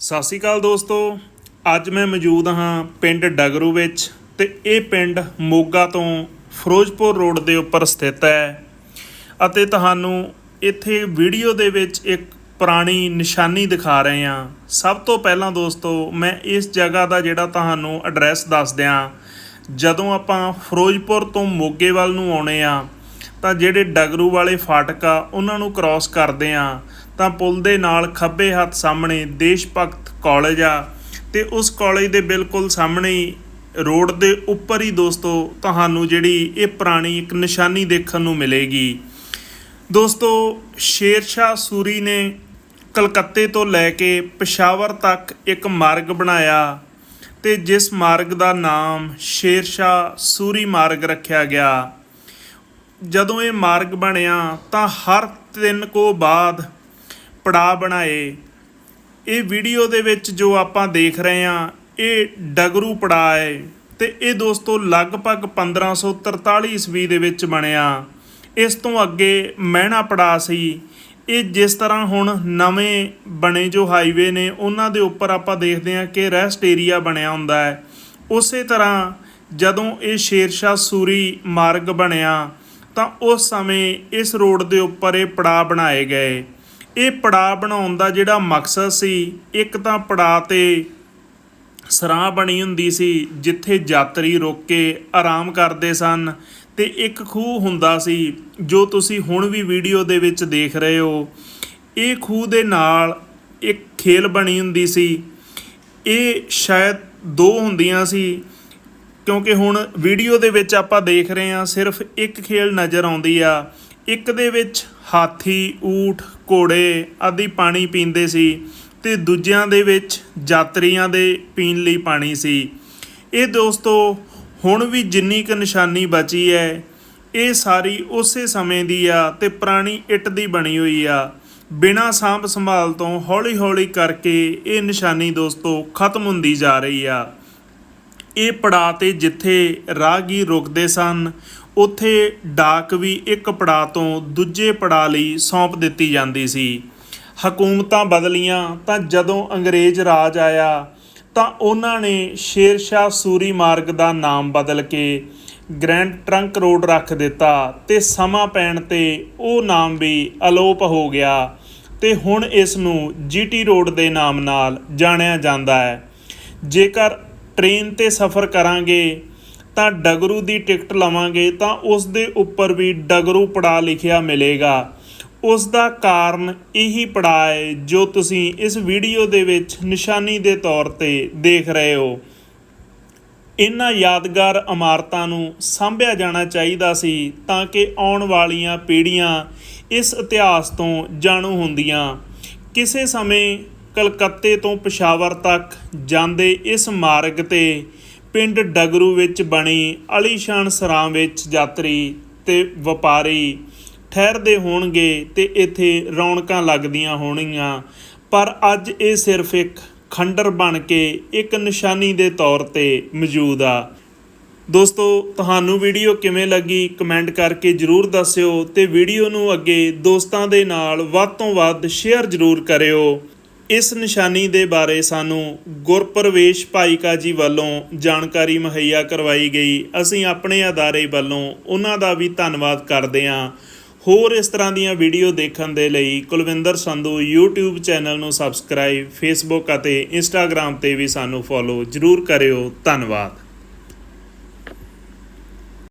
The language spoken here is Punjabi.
ਸਤਿ ਸ਼੍ਰੀ ਅਕਾਲ ਦੋਸਤੋ। ਅੱਜ ਮੈਂ ਮੌਜੂਦ ਹਾਂ ਪਿੰਡ ਡਗਰੂ ਵਿੱਚ ਤੇ ਇਹ ਪਿੰਡ ਮੋਗਾ ਤੋਂ ਫਿਰੋਜ਼ਪੁਰ ਰੋਡ ਦੇ ਉੱਪਰ ਸਥਿਤ ਹੈ। ਅਤੇ ਤੁਹਾਨੂੰ ਇੱਥੇ ਵੀਡੀਓ ਦੇ ਵਿੱਚ ਇੱਕ ਪੁਰਾਣੀ ਨਿਸ਼ਾਨੀ ਦਿਖਾ ਰਹੇ ਹਾਂ। ਸਭ ਤੋਂ ਪਹਿਲਾਂ ਦੋਸਤੋ, ਮੈਂ ਇਸ ਜਗ੍ਹਾ ਦਾ ਜਿਹੜਾ ਤੁਹਾਨੂੰ ਐਡਰੈਸ ਦੱਸ ਦਿਆਂ। ਜਦੋਂ ਆਪਾਂ ਫਿਰੋਜ਼ਪੁਰ ਤੋਂ ਮੋਗੇ ਵੱਲ ਨੂੰ ਆਉਣੇ ਆ ਤਾਂ ਜਿਹੜੇ ਡਗਰੂ ਵਾਲੇ ਫਾਟਕ ਆ ਉਹਨਾਂ ਨੂੰ ਕ੍ਰਾਸ ਕਰਦੇ ਆ ਤਾਂ ਪੁਲ ਦੇ ਨਾਲ ਖੱਬੇ ਹੱਥ ਸਾਹਮਣੇ ਦੇਸ਼ ਭਗਤ ਕਾਲਜ ਆ ਤੇ ਉਸ ਕਾਲਜ ਦੇ ਬਿਲਕੁਲ ਸਾਹਮਣੇ ਹੀ ਰੋਡ ਦੇ ਉੱਪਰ ਹੀ ਦੋਸਤੋ ਤੁਹਾਨੂੰ ਜਿਹੜੀ ਇਹ ਪੁਰਾਣੀ ਇੱਕ ਨਿਸ਼ਾਨੀ ਦੇਖਣ ਨੂੰ ਮਿਲੇਗੀ। ਦੋਸਤੋ ਸ਼ੇਰ ਸ਼ਾਹ ਸੂਰੀ ਨੇ ਕਲਕੱਤੇ ਤੋਂ ਲੈ ਕੇ ਪਸ਼ਾਵਰ ਤੱਕ ਇੱਕ ਮਾਰਗ ਬਣਾਇਆ ਤੇ ਜਿਸ ਮਾਰਗ ਦਾ ਨਾਮ ਸ਼ੇਰ ਸ਼ਾਹ ਸੂਰੀ ਮਾਰਗ ਰੱਖਿਆ ਗਿਆ। ਜਦੋਂ ਇਹ ਮਾਰਗ ਬਣਿਆ ਤਾਂ ਹਰ ਤਿੰਨ ਕੋ ਬਾਅਦ ਪੜਾਅ ਬਣਾਏ। ਇਹ ਵੀਡੀਓ ਦੇ ਵਿੱਚ ਜੋ ਆਪਾਂ ਦੇਖ ਰਹੇ ਹਾਂ, ਇਹ ਡਗਰੂ ਪੜਾਅ ਹੈ ਤੇ ਇਹ ਦੋਸਤੋ ਲਗਭਗ 1543 ਈਸਵੀ ਦੇ ਵਿੱਚ ਬਣਿਆ। ਇਸ ਤੋਂ ਅੱਗੇ ਮਹਿਣਾ ਪੜਾਅ ਸੀ। ਇਹ ਜਿਸ ਤਰ੍ਹਾਂ ਹੁਣ ਨਵੇਂ ਬਣੇ ਜੋ ਹਾਈਵੇ ਨੇ, ਉਹਨਾਂ ਦੇ ਉੱਪਰ ਆਪਾਂ ਦੇਖਦੇ ਹਾਂ ਕਿ ਰੈਸਟ ਏਰੀਆ ਬਣਿਆ ਹੁੰਦਾ ਹੈ। ਉਸੇ ਤਰ੍ਹਾਂ ਜਦੋਂ ਇਹ ਸ਼ੇਰਸ਼ਾਹ ਸੂਰੀ ਮਾਰਗ ਬਣਿਆ, ਤਾਂ ਉਸ ਸਮੇਂ ਇਸ ਰੋਡ ਦੇ ਉੱਪਰ ਇਹ ਪੜਾਅ ਬਣਾਏ ਗਏ। ਇਹ ਪੜਾਅ ਬਣਾਉਣ ਦਾ ਜਿਹੜਾ ਮਕਸਦ ਸੀ, ਇੱਕ ਤਾਂ ਪੜਾਅ ਤੇ ਸਰਾਂ ਬਣੀ ਹੁੰਦੀ ਸੀ, ਜਿੱਥੇ ਯਾਤਰੀ ਰੁਕ ਕੇ ਆਰਾਮ ਕਰਦੇ ਸਨ ਤੇ ਇੱਕ ਖੂਹ ਹੁੰਦਾ ਸੀ, ਜੋ ਤੁਸੀਂ ਹੁਣ ਵੀ ਵੀਡੀਓ ਦੇ ਵਿੱਚ ਦੇਖ ਰਹੇ ਹੋ। ਇਹ ਖੂਹ ਦੇ ਨਾਲ ਇੱਕ ਖੇਲ ਬਣੀ ਹੁੰਦੀ ਸੀ। ਇਹ ਸ਼ਾਇਦ ਦੋ ਹੁੰਦੀਆਂ ਸੀ, ਕਿਉਂਕਿ ਹੁਣ ਵੀਡੀਓ ਦੇ ਵਿੱਚ ਆਪਾਂ ਦੇਖ ਰਹੇ ਹਾਂ, ਸਿਰਫ ਇੱਕ ਖੇਲ ਨਜ਼ਰ ਆਉਂਦੀ ਆ। ਇੱਕ ਦੇ ਵਿੱਚ ਹਾਥੀ, ਊਠ, ਘੋੜੇ ਆਦਿ ਪਾਣੀ ਪੀਂਦੇ ਸੀ ਤੇ ਦੂਜਿਆਂ ਦੇ ਵਿੱਚ ਯਾਤਰੀਆਂ ਦੇ ਪੀਣ ਲਈ ਪਾਣੀ ਸੀ। ਇਹ ਦੋਸਤੋ, ਹੁਣ ਵੀ ਜਿੰਨੀ ਕੁ ਨਿਸ਼ਾਨੀ ਬਚੀ ਹੈ, ਇਹ ਸਾਰੀ ਉਸੇ ਸਮੇਂ ਦੀ ਆ ਤੇ ਪੁਰਾਣੀ ਇੱਟ ਦੀ ਬਣੀ ਹੋਈ ਆ। ਬਿਨਾਂ ਸਾਂਭ ਸੰਭਾਲ ਤੋਂ ਹੌਲੀ-ਹੌਲੀ ਕਰਕੇ ਇਹ ਨਿਸ਼ਾਨੀ ਦੋਸਤੋ ਖਤਮ ਹੁੰਦੀ ਜਾ ਰਹੀ ਆ। ਇਹ ਪੜਾਅ ਤੇ ਜਿੱਥੇ ਰਾਹਗੀਰ ਰੁਕਦੇ ਸਨ, ਉੱਥੇ ਡਾਕ ਵੀ ਇੱਕ ਪੜਾਅ ਤੋਂ ਦੂਜੇ ਪੜਾਅ ਲਈ ਸੌਂਪ ਦਿੱਤੀ ਜਾਂਦੀ ਸੀ। ਹਕੂਮਤਾਂ ਬਦਲੀਆਂ ਤਾਂ ਜਦੋਂ ਅੰਗਰੇਜ਼ ਰਾਜ ਆਇਆ ਤਾਂ ਉਹਨਾਂ ਨੇ ਸ਼ੇਰ ਸ਼ਾਹ ਸੂਰੀ ਮਾਰਗ ਦਾ ਨਾਮ ਬਦਲ ਕੇ ਗ੍ਰੈਂਡ ਟਰੰਕ ਰੋਡ ਰੱਖ ਦਿੱਤਾ ਤੇ ਸਮਾਂ ਪੈਣ ਤੇ ਉਹ ਨਾਮ ਵੀ ਅਲੋਪ ਹੋ ਗਿਆ ਤੇ ਹੁਣ ਇਸ ਨੂੰ ਜੀਟੀ ਰੋਡ ਦੇ ਨਾਮ ਨਾਲ ਜਾਣਿਆ ਜਾਂਦਾ ਹੈ। ਜੇਕਰ ਟ੍ਰੇਨ ਤੇ ਸਫ਼ਰ ਕਰਾਂਗੇ, ਤਾਂ ਡਗਰੂ ਦੀ ਟਿਕਟ ਲਵਾਂਗੇ, ਤਾਂ ਉਸ ਦੇ ਉੱਪਰ ਵੀ ਡਗਰੂ ਪੜਾ ਲਿਖਿਆ ਮਿਲੇਗਾ। ਉਸ ਦਾ ਕਾਰਨ ਇਹੀ ਪੜਾ ਹੈ ਜੋ ਤੁਸੀਂ ਇਸ ਵੀਡੀਓ ਦੇ ਵਿੱਚ ਨਿਸ਼ਾਨੀ ਦੇ ਤੌਰ ਤੇ ਦੇਖ ਰਹੇ ਹੋ। ਇਹਨਾਂ ਯਾਦਗਾਰ ਇਮਾਰਤਾਂ ਨੂੰ ਸਾਂਭਿਆ ਜਾਣਾ ਚਾਹੀਦਾ ਸੀ ਤਾਂ ਕਿ ਆਉਣ ਵਾਲੀਆਂ ਪੀੜ੍ਹੀਆਂ ਇਸ ਇਤਿਹਾਸ ਤੋਂ ਜਾਣੂ ਹੁੰਦੀਆਂ। ਕਿਸੇ ਸਮੇਂ ਕਲਕੱਤੇ ਤੋਂ ਪਸ਼ਾਵਰ ਤੱਕ ਜਾਂਦੇ ਇਸ ਮਾਰਗ ਤੇ ਪਿੰਡ ਡਗਰੂ ਵਿੱਚ ਬਣੀ ਅਲੀਸ਼ਾਨ ਸਰਾਂ ਵਿੱਚ ਯਾਤਰੀ ਤੇ ਵਪਾਰੀ ਠਹਿਰਦੇ ਹੋਣਗੇ ਤੇ ਇੱਥੇ ਰੌਣਕਾਂ ਲੱਗਦੀਆਂ ਹੋਣਗੀਆਂ ਪਰ ਅੱਜ ਇਹ ਸਿਰਫ ਇੱਕ ਖੰਡਰ ਬਣ ਕੇ ਇੱਕ ਨਿਸ਼ਾਨੀ ਦੇ ਤੌਰ ਤੇ ਮੌਜੂਦ ਆ। ਦੋਸਤੋ, ਤੁਹਾਨੂੰ ਵੀਡੀਓ ਕਿਵੇਂ ਲੱਗੀ ਕਮੈਂਟ ਕਰਕੇ ਜਰੂਰ ਦੱਸਿਓ ਤੇ ਵੀਡੀਓ ਨੂੰ ਅੱਗੇ ਦੋਸਤਾਂ ਦੇ ਨਾਲ ਵੱਧ ਤੋਂ ਵੱਧ ਸ਼ੇਅਰ ਜਰੂਰ ਕਰਿਓ। ਇਸ ਨਿਸ਼ਾਨੀ ਦੇ ਬਾਰੇ ਸਾਨੂੰ ਗੁਰਪ੍ਰਵੇਸ਼ ਭਾਈਕਾ ਜੀ ਵੱਲੋਂ ਜਾਣਕਾਰੀ ਮੁਹੱਈਆ ਕਰਵਾਈ ਗਈ। ਅਸੀਂ ਆਪਣੇ ਅਦਾਰੇ ਵੱਲੋਂ ਉਹਨਾਂ ਦਾ ਵੀ ਧੰਨਵਾਦ ਕਰਦੇ ਹਾਂ। ਹੋਰ ਇਸ ਤਰ੍ਹਾਂ ਦੀਆਂ ਵੀਡੀਓ ਦੇਖਣ ਦੇ ਲਈ ਕੁਲਵਿੰਦਰ ਸੰਧੂ YouTube ਚੈਨਲ ਨੂੰ ਸਬਸਕ੍ਰਾਈਬ, Facebook ਅਤੇ Instagram ਤੇ ਵੀ ਸਾਨੂੰ ਫੋਲੋ ਜਰੂਰ ਕਰਿਓ। ਧੰਨਵਾਦ।